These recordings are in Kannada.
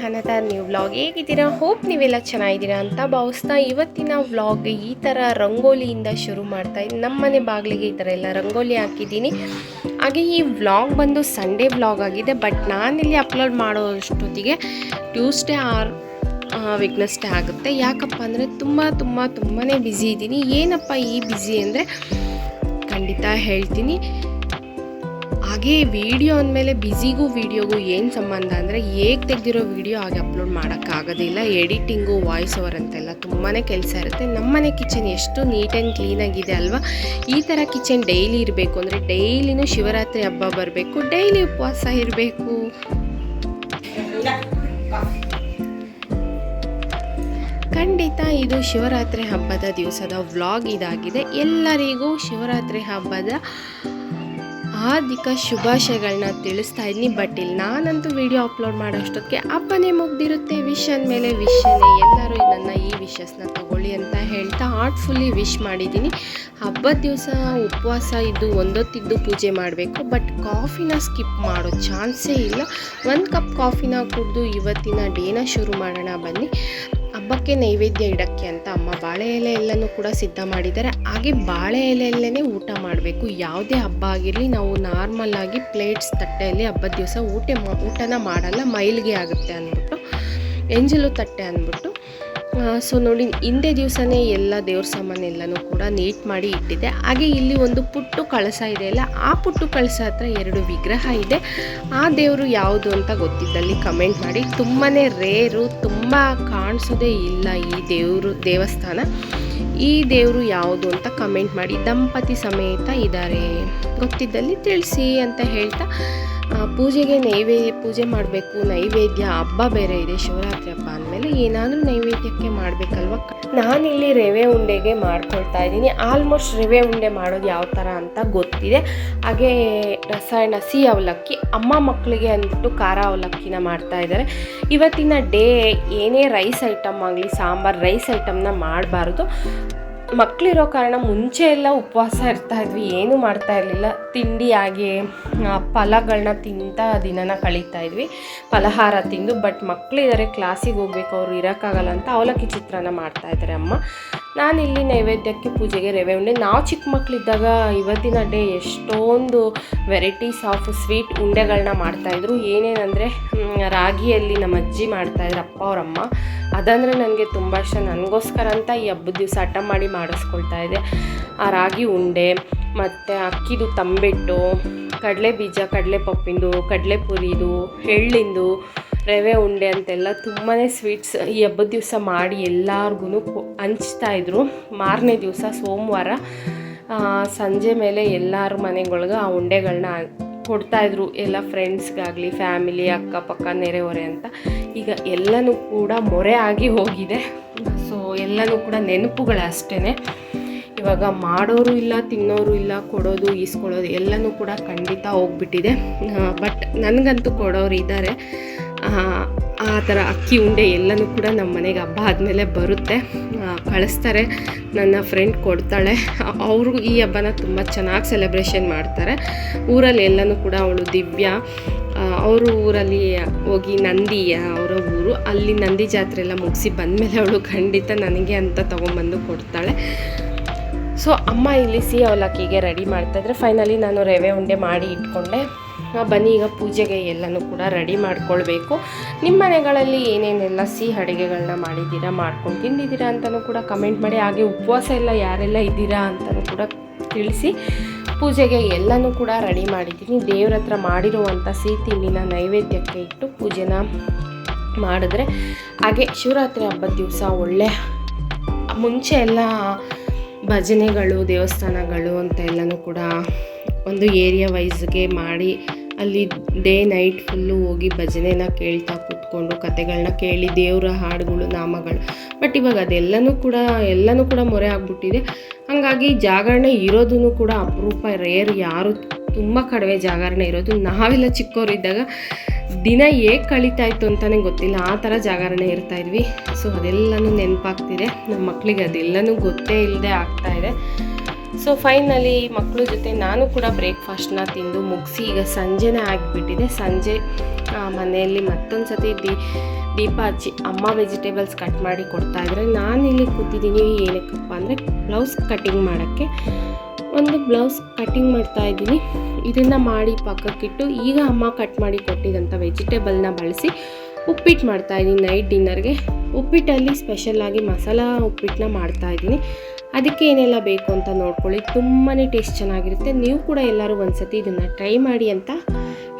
ಹಾಯ್ ನೀವು ವ್ಲಾಗ್ ಹೇಗಿದ್ದೀರಾ? ಹೋಪ್ ನೀವೆಲ್ಲ ಚೆನ್ನಾಗಿದ್ದೀರಾ ಅಂತ ಭಾವಿಸ್ತಾ ಇವತ್ತಿನ ವ್ಲಾಗ್ ಈ ಥರ ರಂಗೋಲಿಯಿಂದ ಶುರು ಮಾಡ್ತಾ ಇದ್ದೀನಿ ನಮ್ಮ ಮನೆ ಬಾಗಿಲಿಗೆ ಈ ಥರ ಎಲ್ಲ ರಂಗೋಲಿ ಹಾಕಿದ್ದೀನಿ. ಹಾಗೆ ಈ ವ್ಲಾಗ್ ಬಂದು ಸಂಡೇ ವ್ಲಾಗ್ ಆಗಿದೆ ಬಟ್ ನಾನಿಲ್ಲಿ ಅಪ್ಲೋಡ್ ಮಾಡೋ ಅಷ್ಟೊತ್ತಿಗೆ ಟ್ಯೂಸ್ಡೇ ಆರ್ ವಿಗ್ನೆಸ್ಡೇ ಆಗುತ್ತೆ. ಯಾಕಪ್ಪ ಅಂದರೆ ತುಂಬ ತುಂಬ ತುಂಬಾ ಬ್ಯುಸಿ ಇದ್ದೀನಿ. ಏನಪ್ಪ ಈ ಬ್ಯುಸಿ ಅಂದರೆ ಖಂಡಿತ ಹೇಳ್ತೀನಿ. ಹಾಗೆ ವಿಡಿಯೋ ಅಂದಮೇಲೆ ಬ್ಯುಸಿಗೂ ವಿಡಿಯೋಗೂ ಏನು ಸಂಬಂಧ ಅಂದರೆ ಹೇಗೆ ತೆಗೆದಿರೋ ವಿಡಿಯೋ ಹಾಗೆ ಅಪ್ಲೋಡ್ ಮಾಡೋಕ್ಕಾಗೋದಿಲ್ಲ, ಎಡಿಟಿಂಗು ವಾಯ್ಸ್ ಓವರ್ ಅಂತೆಲ್ಲ ತುಂಬಾ ಕೆಲಸ ಇರುತ್ತೆ. ನಮ್ಮನೆ ಕಿಚನ್ ಎಷ್ಟು ನೀಟ್ ಆ್ಯಂಡ್ ಕ್ಲೀನಾಗಿದೆ ಅಲ್ವಾ? ಈ ಥರ ಕಿಚನ್ ಡೈಲಿ ಇರಬೇಕು ಅಂದರೆ ಡೈಲಿನೂ ಶಿವರಾತ್ರಿ ಹಬ್ಬ ಬರಬೇಕು ಡೈಲಿ ಉಪವಾಸ ಇರಬೇಕು. ಖಂಡಿತ ಇದು ಶಿವರಾತ್ರಿ ಹಬ್ಬದ ದಿವಸದ ವ್ಲಾಗ್ ಇದಾಗಿದೆ. ಎಲ್ಲರಿಗೂ ಶಿವರಾತ್ರಿ ಹಬ್ಬದ ಹಾರ್ದಿಕ ಶುಭಾಶಯಗಳನ್ನ ತಿಳಿಸ್ತಾ ಇದ್ದೀನಿ. ಬಟ್ ಇಲ್ಲಿ ನಾನಂತೂ ವಿಡಿಯೋ ಅಪ್ಲೋಡ್ ಮಾಡೋಷ್ಟೊತ್ತಿಗೆ ಹಬ್ಬನೇ ಮುಗ್ದಿರುತ್ತೆ. ವಿಶ್ ಅಂದಮೇಲೆ ವಿಶನೇ ಎಲ್ಲರೂ ನನ್ನ ಈ ವಿಶಸ್ನ ತಗೊಳ್ಳಿ ಅಂತ ಹೇಳ್ತಾ ಹಾರ್ಟ್ಫುಲ್ಲಿ ವಿಶ್ ಮಾಡಿದ್ದೀನಿ. ಹಬ್ಬದ ದಿವಸ ಉಪವಾಸ ಇದ್ದು ಒಂದೊತ್ತಿದ್ದು ಪೂಜೆ ಮಾಡಬೇಕು. ಬಟ್ ಕಾಫಿನ ಸ್ಕಿಪ್ ಮಾಡೋ ಚಾನ್ಸೇ ಇಲ್ಲ. ಒಂದು ಕಪ್ ಕಾಫಿನ ಕುಡಿದು ಇವತ್ತಿನ ಡೇನ ಶುರು ಮಾಡೋಣ ಬನ್ನಿ. ಹಬ್ಬಕ್ಕೆ ನೈವೇದ್ಯ ಇಡಕ್ಕೆ ಅಂತ ಅಮ್ಮ ಬಾಳೆ ಎಲೆ ಎಲ್ಲನೂ ಕೂಡ ಸಿದ್ಧ ಮಾಡಿದ್ದಾರೆ. ಹಾಗೆ ಬಾಳೆ ಎಲೆಯಲ್ಲೇ ಊಟ ಮಾಡಬೇಕು. ಯಾವುದೇ ಹಬ್ಬ ಆಗಿರಲಿ, ನಾವು ನಾರ್ಮಲ್ ಆಗಿ ಪ್ಲೇಟ್ಸ್, ತಟ್ಟೆಯಲ್ಲಿ ಹಬ್ಬದ ದಿವಸ ಊಟ ಊಟನ ಮಾಡಲ್ಲ, ಮೈಲಿಗೆ ಆಗುತ್ತೆ ಅಂದ್ಬಿಟ್ಟು, ಎಂಜಲು ತಟ್ಟೆ ಅಂದ್ಬಿಟ್ಟು. ಸೊ ನೋಡಿ, ಹಿಂದೆ ದಿವಸನೇ ಎಲ್ಲ ದೇವ್ರ ಸಾಮಾನು ಎಲ್ಲನೂ ಕೂಡ ನೀಟ್ ಮಾಡಿ ಇಟ್ಟಿದೆ. ಹಾಗೆ ಇಲ್ಲಿ ಒಂದು ಪುಟ್ಟು ಕಳಸ ಇದೆ ಅಲ್ಲ, ಆ ಪುಟ್ಟು ಕಳಸ ಹತ್ರ ಎರಡು ವಿಗ್ರಹ ಇದೆ. ಆ ದೇವರು ಯಾವುದು ಅಂತ ಗೊತ್ತಿದ್ದಲ್ಲಿ ಕಮೆಂಟ್ ಮಾಡಿ. ತುಂಬಾ ರೇರು, ತುಂಬ ಕಾಣಿಸೋದೇ ಇಲ್ಲ ಈ ದೇವರು, ದೇವಸ್ಥಾನ. ಈ ದೇವರು ಯಾವುದು ಅಂತ ಕಮೆಂಟ್ ಮಾಡಿ. ದಂಪತಿ ಸಮೇತ ಇದ್ದಾರೆ ಗೊತ್ತಿದ್ದಲ್ಲಿ ತಿಳಿಸಿ ಅಂತ ಹೇಳ್ತಾ ಪೂಜೆಗೆ ನೈವೇದ್ಯ ಪೂಜೆ ಮಾಡಬೇಕು, ನೈವೇದ್ಯ, ಹಬ್ಬ ಬೇರೆ ಇದೆ, ಶಿವರಾತ್ರಿ ಹಬ್ಬ ಅಂದಮೇಲೆ ಏನಾದರೂ ನೈವೇದ್ಯಕ್ಕೆ ಮಾಡಬೇಕಲ್ವ? ನಾನಿಲ್ಲಿ ರವೆ ಉಂಡೆಗೆ ಮಾಡ್ಕೊಳ್ತಾ ಇದ್ದೀನಿ. ಆಲ್ಮೋಸ್ಟ್ ರವೆ ಉಂಡೆ ಮಾಡೋದು ಯಾವ ಥರ ಅಂತ ಗೊತ್ತಿದೆ. ಹಾಗೆ ರಸಾಯನ, ಸಿಹಿ ಅವಲಕ್ಕಿ, ಅಮ್ಮ ಮಕ್ಕಳಿಗೆ ಅಂದ್ಬಿಟ್ಟು ಖಾರ ಅವಲಕ್ಕಿನ ಮಾಡ್ತಾ ಇದ್ದಾರೆ. ಇವತ್ತಿನ ಡೇ ಏನೇ ರೈಸ್ ಐಟಮ್ ಆಗಲಿ, ಸಾಂಬಾರು, ರೈಸ್ ಐಟಮ್ನ ಮಾಡಬಾರ್ದು. ಮಕ್ಕಳಿರೋ ಕಾರಣ ಮುಂಚೆ ಎಲ್ಲ ಉಪವಾಸ ಇರ್ತಾ ಇದ್ವಿ, ಏನು ಮಾಡ್ತಾ ಇರಲಿಲ್ಲ. ತಿಂಡಿಯಾಗಿ ಫಲಗಳನ್ನ ತಿಂತ ದಿನನ ಕಳೀತಾ ಇದ್ವಿ. ಫಲಹಾರ ತಿಂದು, ಬಟ್ ಮಕ್ಕಳಿದ್ದಾರೆ ಕ್ಲಾಸಿಗೆ ಹೋಗ್ಬೇಕು, ಅವ್ರು ಇರೋಕ್ಕಾಗಲ್ಲ ಅಂತ ಅವಲಕ್ಕಿ ಚಿತ್ರಾನ್ನ ಮಾಡ್ತಾ ಇದ್ದಾರೆ ಅಮ್ಮ. ನಾನಿಲ್ಲಿ ನೈವೇದ್ಯಕ್ಕೆ ಪೂಜೆಗೆ ರವೆ ಉಂಡೆ. ನಾವು ಚಿಕ್ಕ ಮಕ್ಕಳಿದ್ದಾಗ ಇವತ್ತಿನ ಡೇ ಎಷ್ಟೊಂದು ವೆರೈಟೀಸ್ ಆಫ್ ಸ್ವೀಟ್ ಉಂಡೆಗಳನ್ನ ಮಾಡ್ತಾಯಿದ್ರು ಏನೇನಂದರೆ ರಾಗಿಯಲ್ಲಿ ನಮ್ಮ ಅಜ್ಜಿ ಮಾಡ್ತಾಯಿದ್ರು ಅಪ್ಪ ಅವರಮ್ಮ. ಅದಂದರೆ ನನಗೆ ತುಂಬ ಇಷ್ಟ. ನನಗೋಸ್ಕರ ಅಂತ ಈ ಹಬ್ಬದ ದಿವಸ ಹಠ ಮಾಡಿ ಮಾಡಿಸ್ಕೊಳ್ತಾ ಇದೆ. ಆ ರಾಗಿ ಉಂಡೆ, ಮತ್ತು ಅಕ್ಕಿದು ತಂಬಿಟ್ಟು, ಕಡಲೆ ಬೀಜ, ಕಡಲೆ ಪಪ್ಪಿಂದು, ಕಡಲೆ ಪುರಿದು, ಎಳ್ಳಿಂದು, ರವೆ ಉಂಡೆ ಅಂತೆಲ್ಲ ತುಂಬಾ ಸ್ವೀಟ್ಸ್ ಈ ಹಬ್ಬದ ದಿವಸ ಮಾಡಿ ಎಲ್ಲಾರ್ಗು ಹಂಚ್ತಾ ಇದ್ರು. ಮಾರನೇ ದಿವಸ ಸೋಮವಾರ ಸಂಜೆ ಮೇಲೆ ಎಲ್ಲರ ಮನೆಗಳ್ಗೆ ಆ ಉಂಡೆಗಳನ್ನ ಕೊಡ್ತಾಯಿದ್ರು ಎಲ್ಲ ಫ್ರೆಂಡ್ಸ್ಗಾಗಲಿ ಫ್ಯಾಮಿಲಿ ಅಕ್ಕಪಕ್ಕ, ನೆರೆಹೊರೆ ಅಂತ. ಈಗ ಎಲ್ಲನೂ ಕೂಡ ಮೊರೆ ಆಗಿ ಹೋಗಿದೆ. ಸೊ ಎಲ್ಲನೂ ಕೂಡ ನೆನಪುಗಳು ಅಷ್ಟೇ ಇವಾಗ ಮಾಡೋರು ಇಲ್ಲ, ತಿನ್ನೋರು ಇಲ್ಲ, ಕೊಡೋದು, ಈಸ್ಕೊಳ್ಳೋದು ಎಲ್ಲನೂ ಕೂಡ ಖಂಡಿತ ಹೋಗ್ಬಿಟ್ಟಿದೆ. ಬಟ್ ನನಗಂತೂ ಕೊಡೋರು ಇದ್ದಾರೆ. ಆ ಥರ ಅಕ್ಕಿ ಉಂಡೆ ಎಲ್ಲನೂ ಕೂಡ ನಮ್ಮ ಮನೆಗೆ ಹಬ್ಬ ಆದಮೇಲೆ ಬರುತ್ತೆ. ಕಳಿಸ್ತಾರೆ. ನನ್ನ ಫ್ರೆಂಡ್ ಕೊಡ್ತಾಳೆ. ಅವರು ಈ ಹಬ್ಬನ ತುಂಬ ಚೆನ್ನಾಗಿ ಸೆಲೆಬ್ರೇಷನ್ ಮಾಡ್ತಾರೆ. ಊರಲ್ಲಿ ಎಲ್ಲನೂ ಕೂಡ ಅವಳು ದಿವ್ಯಾ. ಅವರು ಊರಲ್ಲಿ ಹೋಗಿ ನಂದಿ ಅವರ ಊರು. ಅಲ್ಲಿ ನಂದಿ ಜಾತ್ರೆ ಎಲ್ಲ ಮುಗಿಸಿ ಬಂದಮೇಲೆ ಅವಳು ಖಂಡಿತ ನನಗೆ ಅಂತ ತೊಗೊಂಬಂದು ಕೊಡ್ತಾಳೆ. ಸೊ ಅಮ್ಮ ಇಲ್ಲಿ ಸಿಹಿ ಅವಲಕ್ಕಿಗೆ ರೆಡಿ ಮಾಡ್ತಾಯಿದ್ರೆ ಫೈನಲಿ ನಾನು ರವೆ ಉಂಡೆ ಮಾಡಿ ಇಟ್ಕೊಂಡೆ. ಬನ್ನಿ, ಈಗ ಪೂಜೆಗೆ ಎಲ್ಲನೂ ಕೂಡ ರೆಡಿ ಮಾಡ್ಕೊಳ್ಬೇಕು. ನಿಮ್ಮ ಮನೆಗಳಲ್ಲಿ ಏನೇನೆಲ್ಲ ಸಿಹಿ ಅಡುಗೆಗಳನ್ನ ಮಾಡಿದ್ದೀರಾ, ಮಾಡ್ಕೊಂಡು ತಿಂದಿದ್ದೀರಾ ಅಂತಲೂ ಕೂಡ ಕಮೆಂಟ್ ಮಾಡಿ, ಹಾಗೆ ಉಪವಾಸ ಎಲ್ಲ ಯಾರೆಲ್ಲ ಇದ್ದೀರಾ ಅಂತಲೂ ಕೂಡ ತಿಳಿಸಿ, ಪೂಜೆಗೆ ಎಲ್ಲನೂ ಕೂಡ ರೆಡಿ ಮಾಡಿದ್ದೀನಿ. ದೇವ್ರ ಹತ್ರ ಮಾಡಿರುವಂಥ ಸಿಹಿ ತಿಂಡಿನ ನೈವೇದ್ಯಕ್ಕೆ ಇಟ್ಟು ಪೂಜೆನ ಮಾಡಿದ್ರೆ, ಹಾಗೆ ಶಿವರಾತ್ರಿ ಹಬ್ಬದ ದಿವಸ ಒಳ್ಳೆ ಮುಂಚೆ ಎಲ್ಲ ಭಜನೆಗಳು, ದೇವಸ್ಥಾನಗಳು ಅಂತ ಎಲ್ಲನೂ ಕೂಡ ಒಂದು ಏರಿಯಾ ವೈಸ್ಗೆ ಮಾಡಿ ಅಲ್ಲಿ ಡೇ ನೈಟ್ ಫುಲ್ಲು ಹೋಗಿ ಭಜನೆನ ಕೇಳ್ತಾ ಕೂತ್ಕೊಂಡು ಕತೆಗಳನ್ನ ಕೇಳಿ ದೇವರ ಹಾಡುಗಳು, ನಾಮಗಳು. ಬಟ್ ಇವಾಗ ಅದೆಲ್ಲನೂ ಕೂಡ, ಎಲ್ಲನೂ ಕೂಡ ಮೊರೆ ಆಗ್ಬಿಟ್ಟಿದೆ. ಹಾಗಾಗಿ ಜಾಗರಣೆ ಇರೋದೂ ಕೂಡ ಅಪರೂಪ, ರೇರ್ ಯಾರು ತುಂಬ ಕಡಿಮೆ ಜಾಗರಣೆ ಇರೋದು. ನಾವೆಲ್ಲ ಚಿಕ್ಕವರಿದ್ದಾಗ ದಿನ ಹೇಗೆ ಕಳೀತಾ ಇತ್ತು ಅಂತಲೇ ಗೊತ್ತಿಲ್ಲ. ಆ ಥರ ಜಾಗರಣೆ ಇರ್ತಾ ಇದ್ವಿ. ಸೊ ಅದೆಲ್ಲನೂ ನೆನಪಾಗ್ತಿದೆ. ನಮ್ಮ ಮಕ್ಕಳಿಗೆ ಅದೆಲ್ಲನೂ ಗೊತ್ತೇ ಇಲ್ಲದೆ ಆಗ್ತಾ ಇದೆ. ಸೊ ಫೈನಲಿ ಮಕ್ಕಳ ಜೊತೆ ನಾನು ಕೂಡ ಬ್ರೇಕ್ಫಾಸ್ಟ್ನ ತಿಂದು ಮುಗಿಸಿ ಈಗ ಸಂಜೆನೇ ಆಗಿಬಿಟ್ಟಿದೆ. ಸಂಜೆ ಮನೆಯಲ್ಲಿ ಮತ್ತೊಂದು ಸತಿ ದೀ, ದೀಪ ಹಚ್ಚಿ ಅಮ್ಮ ವೆಜಿಟೇಬಲ್ಸ್ ಕಟ್ ಮಾಡಿ ಕೊಡ್ತಾ ನಾನು ಇಲ್ಲಿ ಕೂತಿದ್ದೀನಿ ಏನಕ್ಕಪ್ಪ ಅಂದರೆ ಬ್ಲೌಸ್ ಕಟಿಂಗ್ ಮಾಡೋಕ್ಕೆ. ಒಂದು ಬ್ಲೌಸ್ ಕಟಿಂಗ್ ಮಾಡ್ತಾ ಇದ್ದೀನಿ. ಇದನ್ನು ಮಾಡಿ ಪಕ್ಕಕ್ಕಿಟ್ಟು ಈಗ ಅಮ್ಮ ಕಟ್ ಮಾಡಿ ಕೊಟ್ಟಿದ್ದಂಥ ವೆಜಿಟೇಬಲ್ನ ಬಳಸಿ ಉಪ್ಪಿಟ್ಟು ಮಾಡ್ತಾ ಇದ್ದೀನಿ ನೈಟ್ ಡಿನ್ನರ್ಗೆ ಉಪ್ಪಿಟ್ಟಲ್ಲಿ ಸ್ಪೆಷಲ್ಲಾಗಿ ಮಸಾಲ ಉಪ್ಪಿಟ್ಟನ್ನ ಮಾಡ್ತಾ ಇದ್ದೀನಿ. ಅದಕ್ಕೆ ಏನೆಲ್ಲ ಬೇಕು ಅಂತ ನೋಡ್ಕೊಳ್ಳಿ. ತುಂಬಾ ಟೇಸ್ಟ್ ಚೆನ್ನಾಗಿರುತ್ತೆ. ನೀವು ಕೂಡ ಎಲ್ಲರೂ ಒಂದ್ಸತಿ ಇದನ್ನು ಟ್ರೈ ಮಾಡಿ ಅಂತ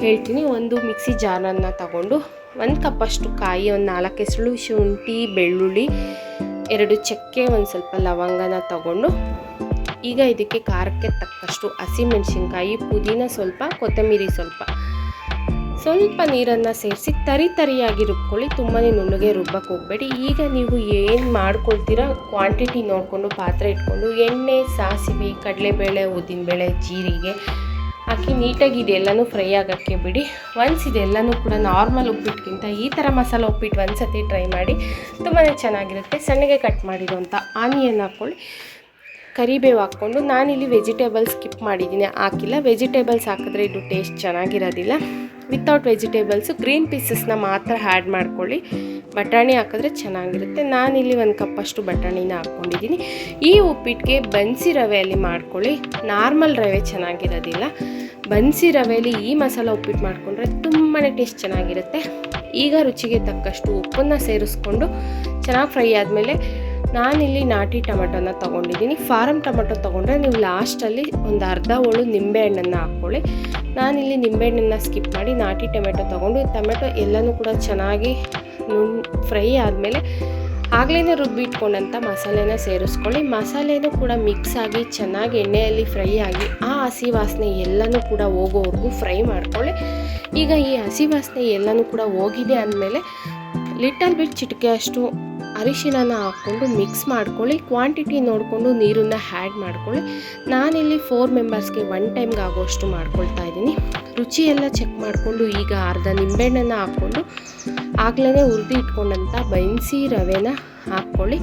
ಹೇಳ್ತೀನಿ. ಒಂದು ಮಿಕ್ಸಿ ಜಾರನ್ನು ತಗೊಂಡು ಒಂದು ಕಪ್ಪಷ್ಟು ಕಾಯಿ, ಒಂದು ನಾಲ್ಕು ಹೆಸರು ಶುಂಠಿ, ಬೆಳ್ಳುಳ್ಳಿ, ಎರಡು ಚಕ್ಕೆ, ಒಂದು ಸ್ವಲ್ಪ ಲವಂಗನ ತಗೊಂಡು ಈಗ ಇದಕ್ಕೆ ಖಾರಕ್ಕೆ ತಕ್ಕಷ್ಟು ಹಸಿಮೆಣಸಿನ್ಕಾಯಿ ಪುದೀನ ಸ್ವಲ್ಪ, ಕೊತ್ತಂಬರಿ ಸ್ವಲ್ಪ. ಸ್ವಲ್ಪ ನೀರನ್ನು ಸೇರಿಸಿ ತರಿ ತರಿಯಾಗಿ ರುಬ್ಕೊಳ್ಳಿ ತುಂಬಾ ನುಣ್ಣಗೆ ರುಬ್ಬಕ್ಕೆ ಹೋಗಬೇಡಿ. ಈಗ ನೀವು ಏನು ಮಾಡ್ಕೊಳ್ತೀರಾ? ಕ್ವಾಂಟಿಟಿ ನೋಡಿಕೊಂಡು ಪಾತ್ರೆ ಇಟ್ಕೊಂಡು ಎಣ್ಣೆ, ಸಾಸಿವೆ, ಕಡಲೆಬೇಳೆ, ಉದ್ದಿನಬೇಳೆ, ಜೀರಿಗೆ ಹಾಕಿ ನೀಟಾಗಿ ಇದೆಲ್ಲನೂ ಫ್ರೈ ಆಗೋಕ್ಕೆ ಬಿಡಿ. ಒನ್ಸ್ ಇದೆಲ್ಲನೂ ಕೂಡ ನಾರ್ಮಲ್ ಉಪ್ಪಿಟ್ಟಿಗಿಂತ ಈ ಥರ ಮಸಾಲೆ ಉಪ್ಪಿಟ್ಟು ಒಂದು ಸತಿ ಟ್ರೈ ಮಾಡಿ ತುಂಬಾ ಚೆನ್ನಾಗಿರುತ್ತೆ. ಸಣ್ಣಗೆ ಕಟ್ ಮಾಡಿರೋಂಥ ಆನಿಯನ್ ಹಾಕ್ಕೊಳ್ಳಿ. ಕರಿಬೇವು ಹಾಕ್ಕೊಂಡು ನಾನಿಲ್ಲಿ ವೆಜಿಟೇಬಲ್ಸ್ ಸ್ಕಿಪ್ ಮಾಡಿದ್ದೀನಿ. ಹಾಕಿಲ್ಲ. ವೆಜಿಟೇಬಲ್ಸ್ ಹಾಕಿದ್ರೆ ಇದು ಟೇಸ್ಟ್ ಚೆನ್ನಾಗಿರೋದಿಲ್ಲ. ವಿತೌಟ್ ವೆಜಿಟೇಬಲ್ಸು ಗ್ರೀನ್ ಪೀಸಸ್ನ ಮಾತ್ರ ಆ್ಯಡ್ ಮಾಡ್ಕೊಳ್ಳಿ. ಬಟಾಣಿ ಹಾಕಿದ್ರೆ ಚೆನ್ನಾಗಿರುತ್ತೆ. ನಾನಿಲ್ಲಿ ಒಂದು ಕಪ್ಪಷ್ಟು ಬಟಾಣಿನ ಹಾಕ್ಕೊಂಡಿದ್ದೀನಿ. ಈ ಉಪ್ಪಿಟ್ಟಿಗೆ ಬನ್ಸಿ ರವೆಯಲ್ಲಿ ಮಾಡ್ಕೊಳ್ಳಿ. ನಾರ್ಮಲ್ ರವೆ ಚೆನ್ನಾಗಿರೋದಿಲ್ಲ. ಬನ್ಸಿ ರವೆಯಲ್ಲಿ ಈ ಮಸಾಲ ಉಪ್ಪಿಟ್ಟು ಮಾಡಿಕೊಂಡ್ರೆ ತುಂಬಾ ಟೇಸ್ಟ್ ಚೆನ್ನಾಗಿರುತ್ತೆ. ಈಗ ರುಚಿಗೆ ತಕ್ಕಷ್ಟು ಉಪ್ಪನ್ನು ಸೇರಿಸ್ಕೊಂಡು ಚೆನ್ನಾಗಿ ಫ್ರೈ ಆದಮೇಲೆ ನಾನಿಲ್ಲಿ ನಾಟಿ ಟೊಮೆಟೊನ ತೊಗೊಂಡಿದ್ದೀನಿ. ಫಾರಮ್ ಟೊಮೆಟೊ ತೊಗೊಂಡ್ರೆ ನೀವು ಲಾಸ್ಟಲ್ಲಿ ಒಂದು ಅರ್ಧ ಹೋಳು ನಿಂಬೆಹಣ್ಣನ್ನು ಹಾಕ್ಕೊಳ್ಳಿ. ನಾನಿಲ್ಲಿ ನಿಂಬೆಹಣ್ಣನ್ನು ಸ್ಕಿಪ್ ಮಾಡಿ ನಾಟಿ ಟೊಮೆಟೊ ತೊಗೊಂಡು, ಟೊಮೆಟೊ ಎಲ್ಲನೂ ಕೂಡ ಚೆನ್ನಾಗಿ ನುಣ್, ಫ್ರೈ ಆದಮೇಲೆ ಆಗಲೇ ರುಬ್ಬಿಟ್ಕೊಂಡಂಥ ಮಸಾಲೆನ ಸೇರಿಸ್ಕೊಳ್ಳಿ. ಮಸಾಲೆನೂ ಕೂಡ ಮಿಕ್ಸ್ ಆಗಿ ಚೆನ್ನಾಗಿ ಎಣ್ಣೆಯಲ್ಲಿ ಫ್ರೈ ಆಗಿ ಆ ಹಸಿ ವಾಸನೆ ಎಲ್ಲನೂ ಕೂಡ ಹೋಗೋವರೆಗೂ ಫ್ರೈ ಮಾಡ್ಕೊಳ್ಳಿ. ಈಗ ಈ ಹಸಿ ವಾಸನೆ ಎಲ್ಲನೂ ಕೂಡ ಹೋಗಿದೆ ಅಂದಮೇಲೆ ಲಿಟಲ್ ಬಿಟ್ ಚಿಟಿಕೆ ಅಷ್ಟು ಅರಿಶಿಣನ ಹಾಕ್ಕೊಂಡು ಮಿಕ್ಸ್ ಮಾಡ್ಕೊಳ್ಳಿ, ಕ್ವಾಂಟಿಟಿ ನೋಡಿಕೊಂಡು ನೀರನ್ನು ಹ್ಯಾಡ್ ಮಾಡ್ಕೊಳ್ಳಿ. ನಾನಿಲ್ಲಿ ಫೋರ್ ಮೆಂಬರ್ಸ್ಗೆ ಒನ್ ಟೈಮ್ಗೆ ಆಗೋಷ್ಟು ಮಾಡ್ಕೊಳ್ತಾ ಇದ್ದೀನಿ. ರುಚಿ ಎಲ್ಲ ಚೆಕ್ ಮಾಡಿಕೊಂಡು ಈಗ ಅರ್ಧ ನಿಂಬೆಹಣ್ಣನ್ನು ಹಾಕ್ಕೊಂಡು ಆಗ್ಲೇ ಹುರಿದು ಇಟ್ಕೊಂಡಂಥ ಬೈನ್ಸಿ ರವೆನ ಹಾಕ್ಕೊಳ್ಳಿ.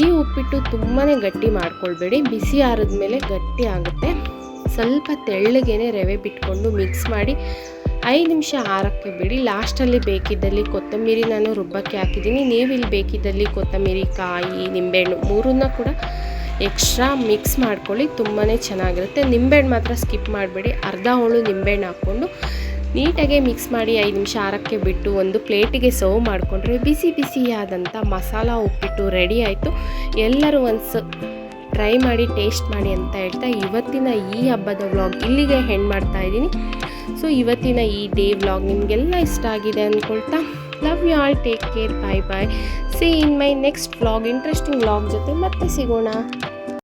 ಈ ಉಪ್ಪಿಟ್ಟು ತುಂಬಾ ಗಟ್ಟಿ ಮಾಡ್ಕೊಳ್ಬೇಡಿ, ಬಿಸಿ ಆರಿದ್ಮೇಲೆ ಗಟ್ಟಿ ಆಗುತ್ತೆ. ಸ್ವಲ್ಪ ತೆಳ್ಳಗೇನೆ ರವೆ ಬಿಟ್ಕೊಂಡು ಮಿಕ್ಸ್ ಮಾಡಿ ಐದು ನಿಮಿಷ ಆರಕ್ಕೆ ಬಿಡಿ. ಲಾಸ್ಟಲ್ಲಿ ಬೇಕಿದ್ದಲ್ಲಿ ಕೊತ್ತಂಬರಿ ನಾನು ರುಬ್ಬಕ್ಕೆ ಹಾಕಿದ್ದೀನಿ. ಇಲ್ಲಿ ಬೇಕಿದ್ದಲ್ಲಿ ಕೊತ್ತಂಬರಿ, ಕಾಯಿ, ನಿಂಬೆಹಣ್ಣು ಮೂರನ್ನ ಕೂಡ ಎಕ್ಸ್ಟ್ರಾ ಮಿಕ್ಸ್ ಮಾಡ್ಕೊಳ್ಳಿ. ತುಂಬಾ ಚೆನ್ನಾಗಿರುತ್ತೆ. ನಿಂಬೆಹಣ್ಣು ಮಾತ್ರ ಸ್ಕಿಪ್ ಮಾಡಬೇಡಿ. ಅರ್ಧ ಹೋಳು ನಿಂಬೆಹಣ್ಣು ಹಾಕ್ಕೊಂಡು ನೀಟಾಗೆ ಮಿಕ್ಸ್ ಮಾಡಿ ಐದು ನಿಮಿಷ ಆರಕ್ಕೆ ಬಿಟ್ಟು ಒಂದು ಪ್ಲೇಟಿಗೆ ಸರ್ವ್ ಮಾಡಿಕೊಂಡ್ರೆ ಬಿಸಿ ಬಿಸಿಯಾದಂಥ ಮಸಾಲ ಉಪ್ಪಿಟ್ಟು ರೆಡಿ ಆಯಿತು. ಎಲ್ಲರೂ ಒಂದು ಟ್ರೈ ಮಾಡಿ ಟೇಸ್ಟ್ ಮಾಡಿ ಅಂತ ಹೇಳ್ತಾ ಇವತ್ತಿನ ಈ ಹಬ್ಬದ ವ್ಲಾಗ್ ಇಲ್ಲಿಗೆ ಹೆಣ್ಣು ಮಾಡ್ತಾ ಇದ್ದೀನಿ. ಸೊ ಇವತ್ತಿನ ಈ ಡೇ ವ್ಲಾಗ್ ನಿಮಗೆಲ್ಲ ಇಷ್ಟ ಆಗಿದೆ ಅಂದ್ಕೊಳ್ತಾ love you all take care bye bye see in my next vlog interesting vlog ಜೊತೆ ಮತ್ತೆ ಸಿಗೋಣ.